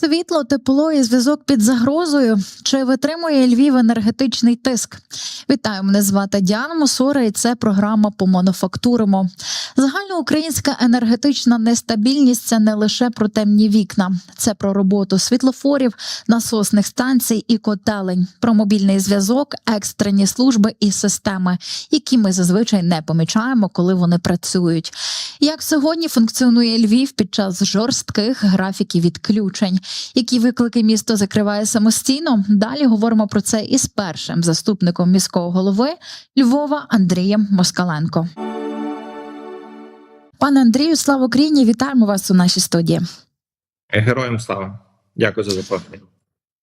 Світло, тепло і зв'язок під загрозою. Чи витримує Львів енергетичний тиск? Вітаю, мене звати Діана Мосора, і це програма «Помануфактуримо». Загальноукраїнська енергетична нестабільність це не лише про темні вікна, це про роботу світлофорів, насосних станцій і котелень, про мобільний зв'язок, екстрені служби і системи, які ми зазвичай не помічаємо, коли вони працюють. Як сьогодні функціонує Львів під час жорстких графіків відключень? Які виклики місто закриває самостійно? Далі говоримо про це із першим заступником міського голови Львова Андрієм Москаленко. Пане Андрію, слава Україні! Вітаємо вас у нашій студії. Героям слава. Дякую за запрошення.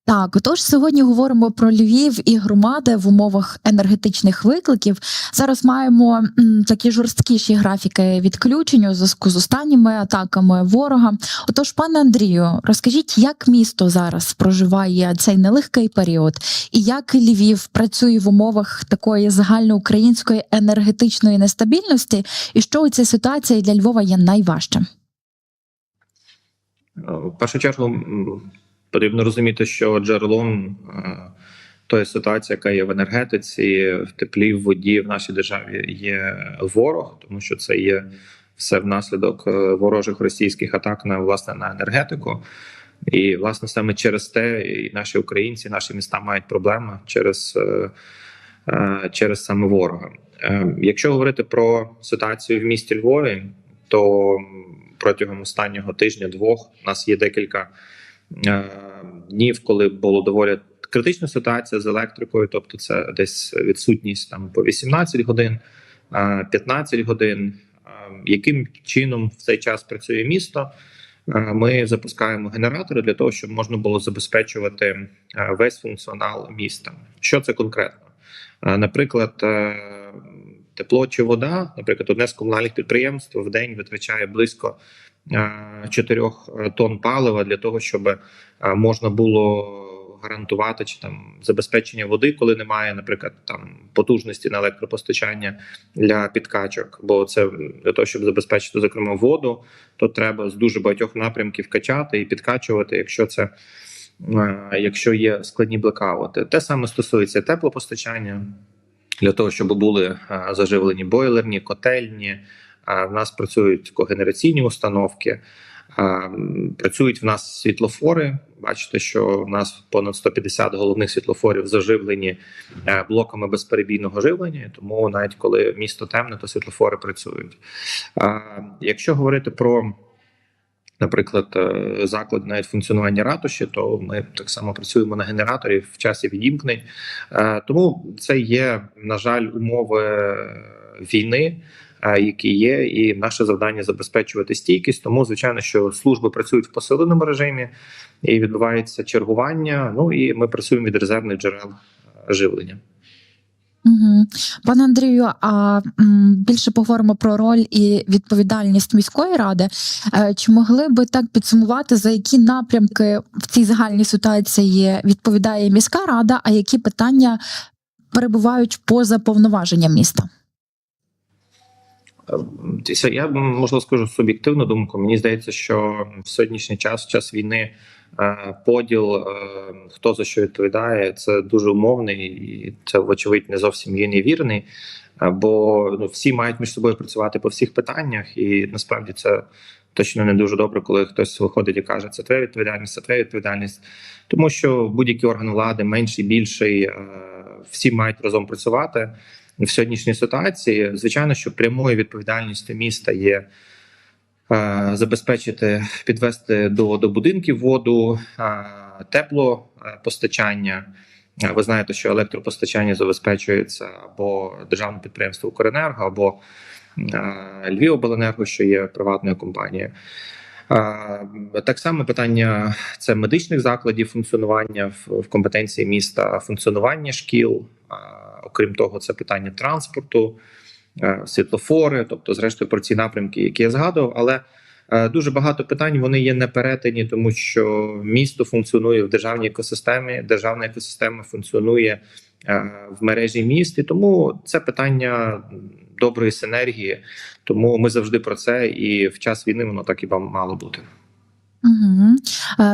Так, отож, сьогодні говоримо про Львів і громади в умовах енергетичних викликів. Зараз маємо м, такі жорсткіші графіки відключень у зв'язку з останніми атаками ворога. Отож, пане Андрію, розкажіть, як місто зараз проживає цей нелегкий період, і як Львів працює в умовах такої загальноукраїнської енергетичної нестабільності, і що у цій ситуації для Львова є найважчим? Е, В першу чергу потрібно розуміти, що джерелом е, тої ситуації, яка є в енергетиці, в теплі, в воді в нашій державі є ворог, тому що це є все внаслідок е, ворожих російських атак на власне на енергетику. І власне саме через те, і наші українці, наші міста мають проблеми через, е, через саме ворога. Якщо говорити про ситуацію в місті Львові, то протягом останнього тижня-двох у нас є декілька днів, коли було доволі критична ситуація з електрикою, тобто це десь відсутність там по 18 годин, е, 15 годин. Е, Яким чином в цей час працює місто? Е, Ми запускаємо генератори для того, щоб можна було забезпечувати е, весь функціонал міста. Що це конкретно? Е, Наприклад, е, тепло чи вода, наприклад, одне з комунальних підприємств в день витрачає близько 4 тонн палива для того, щоб е, можна було гарантувати чи там забезпечення води, коли немає, наприклад, там потужності на електропостачання для підкачок. Бо це для того, щоб забезпечити зокрема воду, то треба з дуже багатьох напрямків качати і підкачувати, якщо це. е, Якщо є складні блекаути, те саме стосується теплопостачання для того, щоб були е, заживлені бойлерні, котельні. В нас працюють когенераційні установки, працюють в нас світлофори. Бачите, що в нас понад 150 головних світлофорів заживлені е, блоками безперебійного живлення. Тому навіть коли місто темне, то світлофори працюють. Якщо говорити про Наприклад, е, заклад навіть функціонування ратуші, то ми так само працюємо на генераторі в часі відімкнень. Е, Тому це є, на жаль, умови війни, які є, і наше завдання забезпечувати стійкість. Тому, звичайно, що служби працюють в посиленому режимі і відбувається чергування. Ну і ми працюємо від резервних джерел е, живлення. Угу. Пане Андрію, а більше поговоримо про роль і відповідальність міської ради. Е, Чи могли би так підсумувати, за які напрямки в цій загальній ситуації відповідає міська рада, а які питання перебувають поза повноваженням міста? Я можливо скажу суб'єктивну думку. Мені здається, що в сьогоднішній час, час війни, е, поділ, е, хто за що відповідає, це дуже умовний, і це, вочевидь, не зовсім є невірний. Е, Бо ну, всі мають між собою працювати по всіх питаннях, і насправді це точно не дуже добре, коли хтось виходить і каже, це твоя відповідальність, це твоя відповідальність. Тому що будь-який орган влади, менший, більший, всі мають разом працювати в сьогоднішній ситуації, звичайно, що прямою відповідальністю міста є е, забезпечити, підвести до, до будинків воду, е, теплопостачання. Е, Ви знаєте, що електропостачання забезпечується або державним підприємством «Укренерго», або «Львівобленерго», що є приватною компанією. Так само питання це медичних закладів функціонування в компетенції міста, функціонування шкіл. Окрім того, це питання транспорту, е, світлофори, тобто, зрештою, про ці напрямки, які я згадував. Але е, дуже багато питань вони є не перетині, тому що місто функціонує в державній екосистемі. Державна екосистема функціонує е, в мережі міст, і тому це питання доброї синергії. Тому ми завжди про це, і в час війни воно так і мало бути. Угу.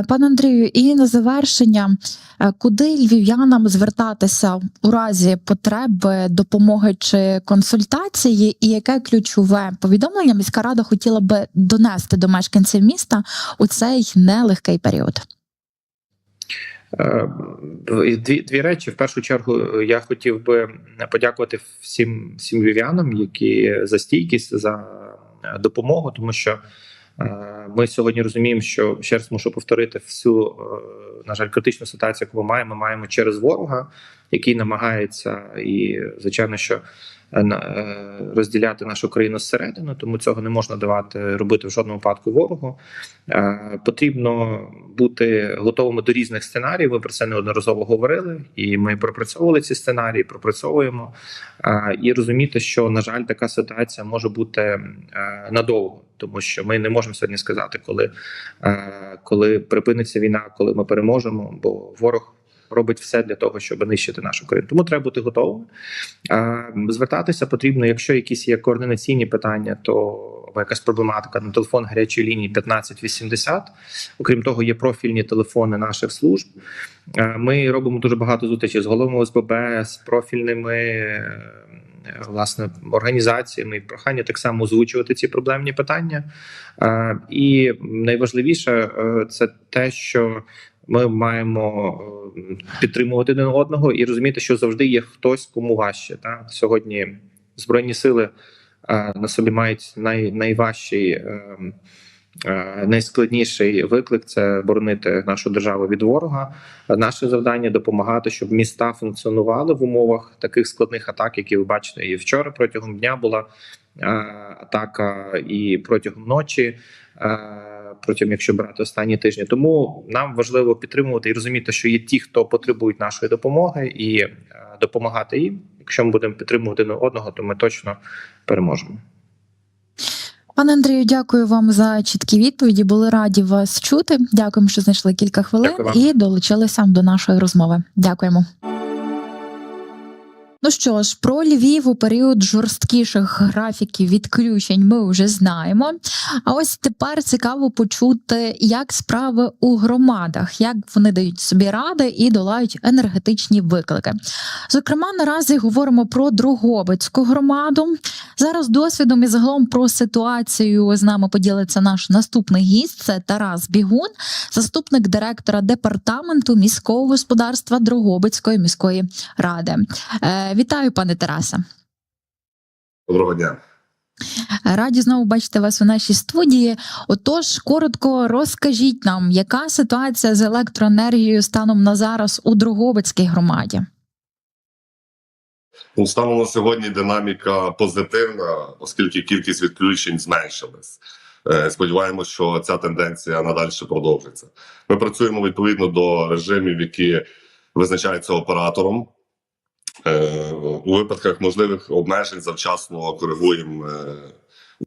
Пане Андрію, і на завершення, е, куди львів'янам звертатися у разі потреби, допомоги чи консультації, і яке ключове повідомлення міська рада хотіла би донести до мешканців міста у цей нелегкий період? Е, Дві, дві речі. В першу чергу я хотів би подякувати всім всім львів'янам, які за стійкість, за допомогу, тому що ми сьогодні розуміємо, що ще раз мушу повторити всю, е, на жаль, критичну ситуацію, яку ми маємо. Ми маємо через ворога, який намагається, і звичайно, що е, е, розділяти нашу країну зсередини, тому цього не можна давати робити в жодному випадку ворогу. Е, Потрібно бути готовими до різних сценаріїв. Ми про це неодноразово говорили, і ми пропрацьовували ці сценарії, пропрацьовуємо Е, і розуміти, що на жаль, така ситуація може бути е, надовго, тому що ми не можемо сьогодні сказати, коли, е, коли припиниться війна, коли ми переможемо, бо ворог. Робить все для того, щоб нищити нашу країну. Тому треба бути готовими. Звертатися потрібно, якщо якісь є координаційні питання, то або якась проблематика на телефон гарячої лінії 1580. Окрім того, є профільні телефони наших служб. Ми робимо дуже багато зустрічей з головами ОСББ, з профільними е, власне організаціями. І Прохання так само озвучувати ці проблемні питання. І найважливіше е, це те, що ми маємо е, підтримувати один одного і розуміти, що завжди є хтось, кому важче. Та сьогодні збройні сили е, на собі мають най, найважчий, е, найскладніший виклик це боронити нашу державу від ворога. Наше завдання допомагати, щоб міста функціонували в умовах таких складних атак, які ви бачите, і вчора протягом дня була атака, і протягом ночі. Протягом, якщо брати останні тижні, тому нам важливо підтримувати і розуміти, що є ті, хто потребують нашої допомоги, і е, допомагати їм. Якщо ми будемо підтримувати одного, то ми точно переможемо. Пане Андрію, дякую вам за чіткі відповіді. Були раді вас чути. Дякуємо, що знайшли кілька хвилин і долучилися до нашої розмови. Дякуємо. Ну що ж, про Львів у період жорсткіших графіків відключень ми вже знаємо. А ось тепер цікаво почути, як справи у громадах, як вони дають собі ради і долають енергетичні виклики. Зокрема, наразі говоримо про Дрогобицьку громаду. Зараз досвідом і загалом про ситуацію з нами поділиться наш наступний гість. Це Тарас Бігун, заступник директора департаменту міського господарства Дрогобицької міської ради. Вітаю, пане Тарасе. Доброго дня. Раді знову бачити вас у нашій студії. Отож, коротко розкажіть нам, яка ситуація з електроенергією станом на зараз у Дрогобицькій громаді? Ну, станом на сьогодні динаміка позитивна, оскільки кількість відключень зменшилась. Е, Сподіваємось, що ця тенденція надалі продовжиться. Ми працюємо відповідно до режимів, які визначаються оператором. Е, У випадках можливих обмежень завчасно коригуємо е,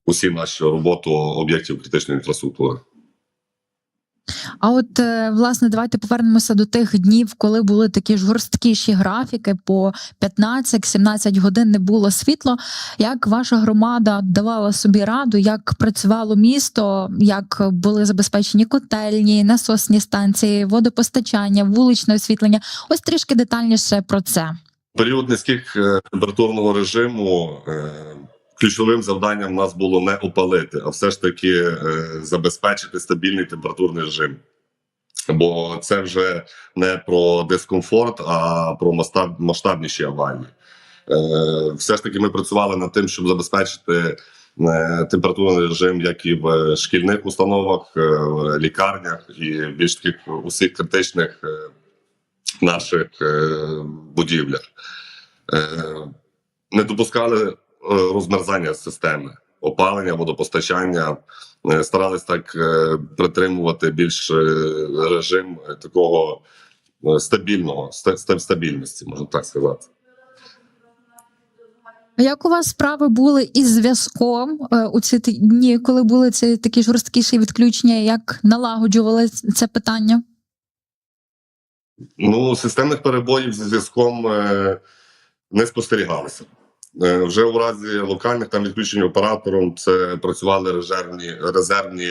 усі наші роботу об'єктів критичної інфраструктури. А от е, власне, давайте повернемося до тих днів, коли були такі жорсткіші графіки, по 15-17 годин не було світло. Як ваша громада давала собі раду, як працювало місто, як були забезпечені котельні, насосні станції, водопостачання, вуличне освітлення? Ось трішки детальніше про це. Період низьких е, температурного режиму е, ключовим завданням нас було не опалити, а все ж таки е, забезпечити стабільний температурний режим. Бо це вже не про дискомфорт, а про масштаб, масштабніші аварії. Все ж таки, ми працювали над тим, щоб забезпечити температурний режим як і в шкільних установах, лікарнях і більш таких усіх критичних наших е, будівлях. Е, не допускали е, розмерзання системи, опалення, водопостачання. Старались так притримувати більш режим такого стабільного, ста- ста- стабільності, можна так сказати. Як у вас справи були із зв'язком у ці дні, коли були ці такі жорсткіші відключення? Як налагоджували це питання? Ну, системних перебоїв зі зв'язком е, не спостерігалося. Е, Вже у разі локальних там відключень оператором це працювали резервні резервні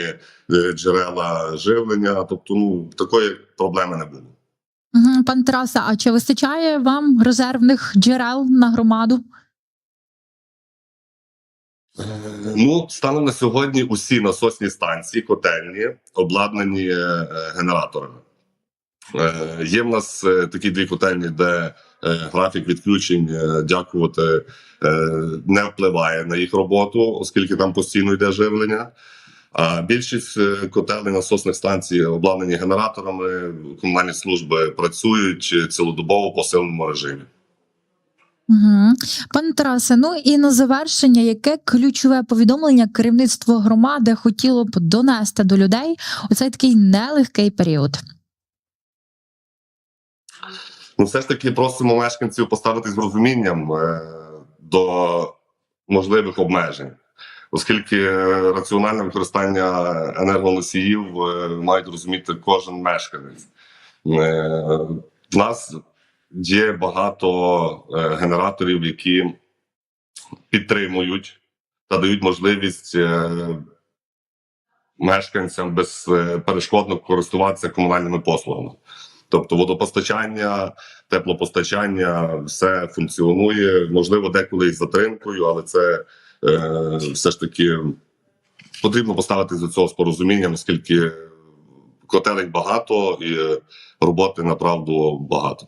е, джерела живлення. Тобто, ну такої проблеми не було. Пан Тарасе, а чи вистачає вам резервних джерел на громаду? Ну, станом на сьогодні усі насосні станції, котельні обладнані генераторами. Е, Є в нас е, такі дві котельні, де е, графік відключень, дякувати, не впливає на їх роботу, оскільки там постійно йде живлення. А більшість котелень насосних станцій обладнані генераторами. Комунальні служби працюють цілодобово по сильному режимі. Угу. Пане Тарасе, ну і на завершення, яке ключове повідомлення керівництво громади хотіло б донести до людей у цей такий нелегкий період? Ну, все ж таки просимо мешканців поставитись з розумінням е, до можливих обмежень, оскільки е, раціональне використання енергоносіїв е, мають розуміти кожен мешканець. Е, в нас є багато е, генераторів, які підтримують та дають можливість е, мешканцям безперешкодно користуватися комунальними послугами. Тобто водопостачання, теплопостачання, все функціонує. Можливо, деколи із затримкою, але це е, все ж таки потрібно поставити до цього з порозумінням, оскільки котелень багато і роботи направду багато.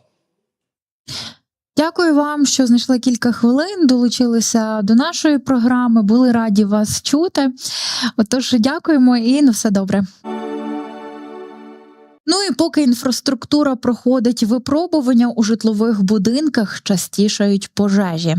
Дякую вам, що знайшли кілька хвилин, долучилися до нашої програми. Були раді вас чути. Отож, дякуємо і на все добре. Ну і поки інфраструктура проходить випробування у житлових будинках, частішають пожежі.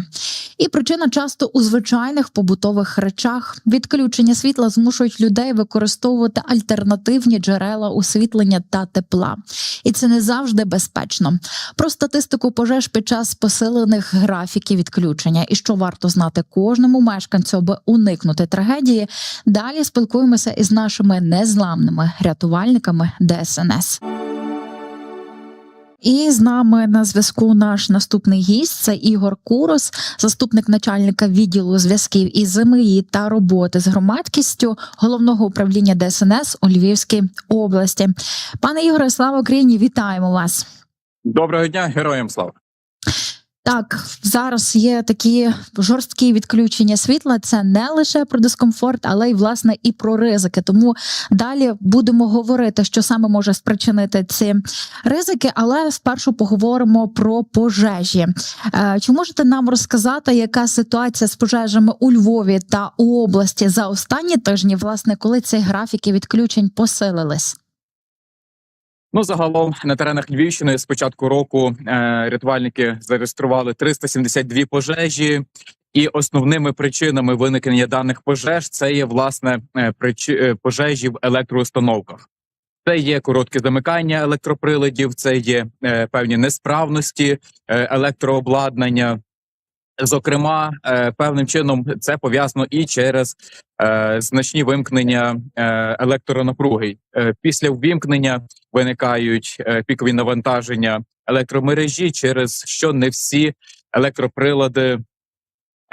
І причина часто у звичайних побутових речах. Відключення світла змушують людей використовувати альтернативні джерела освітлення та тепла. І це не завжди безпечно. Про статистику пожеж під час посилених графіків відключення і що варто знати кожному мешканцю, аби уникнути трагедії. Далі спілкуємося із нашими незламними рятувальниками ДСНС. І з нами на зв'язку наш наступний гість це Ігор Курос, заступник начальника відділу зв'язків із землі та роботи з громадськістю головного управління ДСНС у Львівській області. Пане Ігоре, слава Україні! Вітаємо вас! Доброго дня, героям слава. Так, зараз є такі жорсткі відключення світла. Це не лише про дискомфорт, але й власне і про ризики. Тому далі будемо говорити, що саме може спричинити ці ризики. Але спершу поговоримо про пожежі. Е, Чи можете нам розказати, яка ситуація з пожежами у Львові та у області за останні тижні, власне, коли ці графіки відключень посилились? Ну загалом на теренах Львівщини з початку року е, рятувальники зареєстрували 372 пожежі, і основними причинами виникнення даних пожеж це є власне е, причи, е, пожежі в електроустановках. Це є коротке замикання електроприладів, це є е, певні несправності е, електрообладнання. Зокрема, е, певним чином це пов'язано і через значні вимкнення е, електронапруги. Е, після ввімкнення виникають е, пікові навантаження електромережі, через що не всі електроприлади,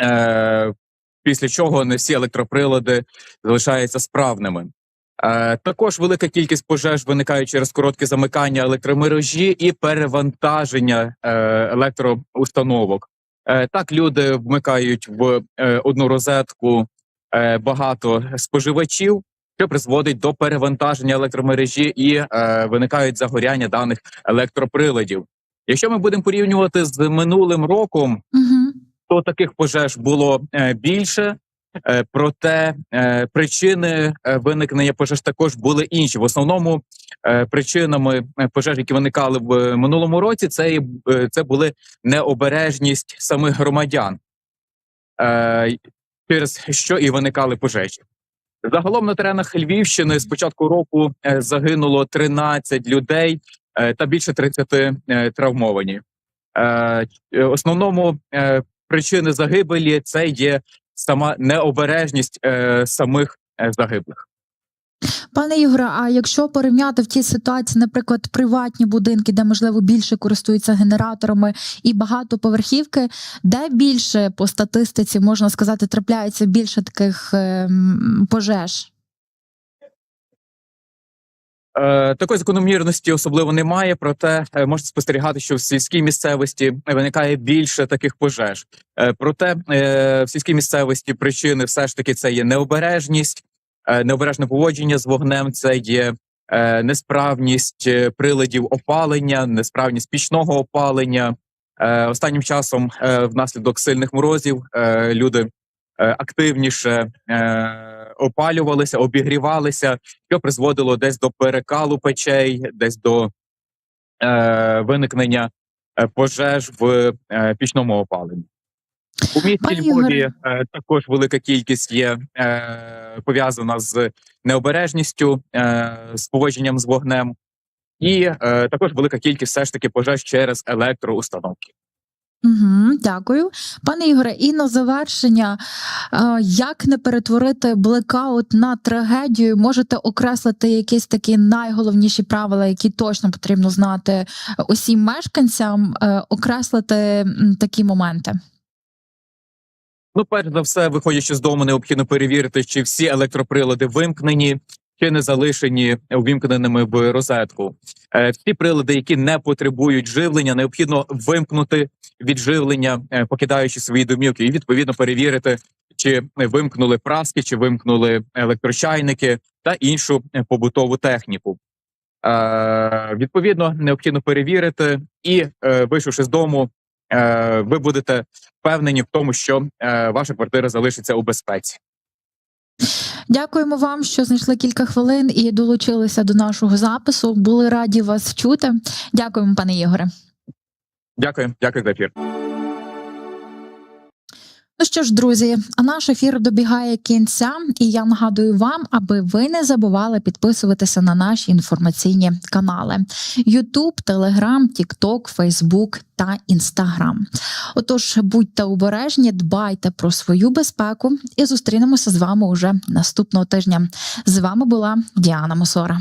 е, після чого не всі електроприлади залишаються справними. Е, також велика кількість пожеж виникає через коротке замикання електромережі і перевантаження е, електроустановок. Е, так, люди вмикають в е, одну розетку е, багато споживачів, що призводить до перевантаження електромережі і е, виникають загоряння даних електроприладів. Якщо ми будемо порівнювати з минулим роком, Угу. то таких пожеж було е, більше. Е, Проте е, причини е, виникнення пожеж також були інші. В основному е, причинами е, пожеж, які виникали в е, минулому році, це е, це були необережність самих громадян, е, через що і виникали пожежі. Загалом на теренах Львівщини з початку року е, загинуло 13 людей е, та більше 30 е, травмовані. Основному причини загибелі це є сама необережність самих загиблих. Пане Ігоре, а якщо порівняти в тій ситуації, наприклад, приватні будинки, де можливо більше користуються генераторами і багатоповерхівки, де більше по статистиці можна сказати трапляється більше таких ем, пожеж? Е, Такої закономірності особливо немає, проте е, можна спостерігати, що в сільській місцевості виникає більше таких пожеж. Е, Проте в сільській місцевості причини все ж таки це є необережність, необережне поводження з вогнем, це є е, несправність е, приладів опалення, несправність пічного опалення. Е, Останнім часом е, внаслідок сильних морозів е, люди е, активніше е, опалювалися, обігрівалися що призводило десь до перекалу печей, десь до е, виникнення е, пожеж в е, пічному опаленні. У місті Львові е, також велика кількість є е, пов'язана з необережністю, е, з поводженням з вогнем, і е, також велика кількість все ж таки пожеж через електроустановки. Угу, дякую, пане Ігоре. І на завершення, е, як не перетворити блекаут на трагедію? Можете окреслити якісь такі найголовніші правила, які точно потрібно знати усім мешканцям, е, окреслити такі моменти. Ну, перш за все, виходячи з дому, необхідно перевірити, чи всі електроприлади вимкнені, чи не залишені увімкненими в розетку. Е, Всі прилади, які не потребують живлення, необхідно вимкнути від живлення, е, покидаючи свої домівки, і відповідно перевірити, чи вимкнули праски, чи вимкнули електрочайники та іншу е, побутову техніку. Е, Відповідно, необхідно перевірити і, вийшовши з дому, ви будете впевнені в тому, що е, ваша квартира залишиться у безпеці. Дякуємо вам, що знайшли кілька хвилин і долучилися до нашого запису. Були раді вас чути. Дякуємо, пане Ігоре. Дякую, дякую за ефір. Ну що ж, друзі, наш ефір добігає кінця, і я нагадую вам, аби ви не забували підписуватися на наші інформаційні канали: YouTube, Telegram, TikTok, Facebook та Instagram. Отож, будьте обережні, дбайте про свою безпеку і зустрінемося з вами уже наступного тижня. З вами була Діана Мосора.